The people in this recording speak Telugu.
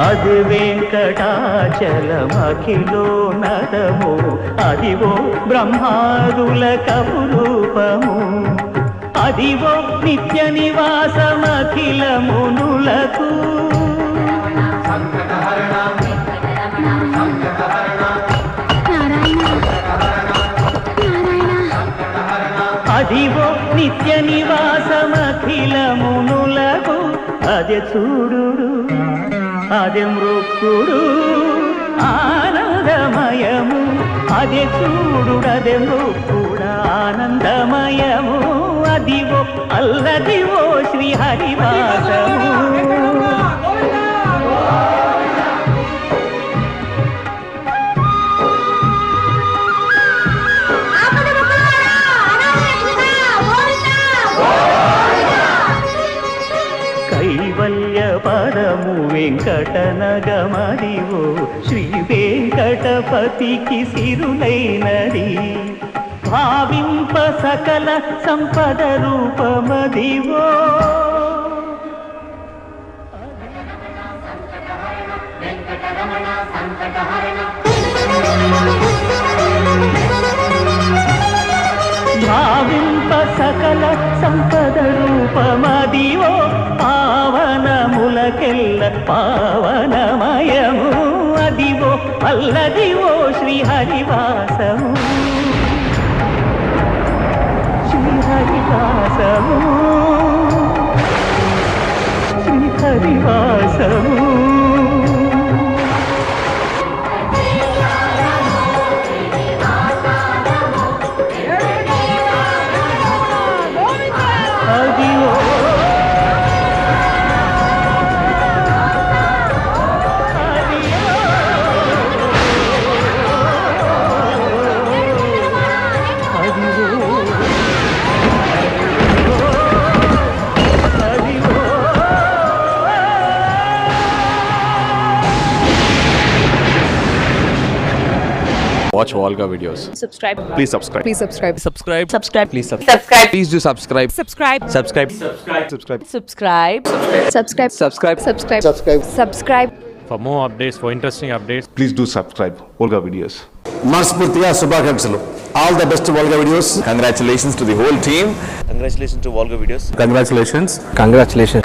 అది వెంకటాచలమఖిలో నరము. అదివో బ్రహ్మాదుల కపురూపము. అదివో నిత్య నివాసమఖిల మునులకు అదివో నిత్య నివాసమఖిల మునులకు అదే చూడు అదే మృక్కుడు ఆనందమయము. అదే చూడు అదే మృక్కుడు ఆనందమయము. అదివో అల్లదివో శ్రీహరివాసము. పదము వెంకటనగమదివో శ్రీ వెంకటపతికి సిరులైనది. భావింప సకల సంపద రూపమదివో. భావింప సకల సంపద పావనమయము. Adivo Alladivo శ్రీహరివాసము. శ్రీహరివాసము. శ్రీహరివాసము. Adivo Watch Volga videos. subscribe Please subscribe. please subscribe Subscribe. subscribe Please subscribe. subscribe Please do subscribe. subscribe Subscribe. Subscribe. Subscribe. subscribe subscribe Subscribe. subscribe subscribe subscribe For more updates, for interesting updates, please do subscribe Olga videos. మనస్ఫూర్తిగా శుభాకాంక్షలు all the best Volga videos Congratulations to the whole team. Congratulations to Volga Videos. Congratulations Congratulations.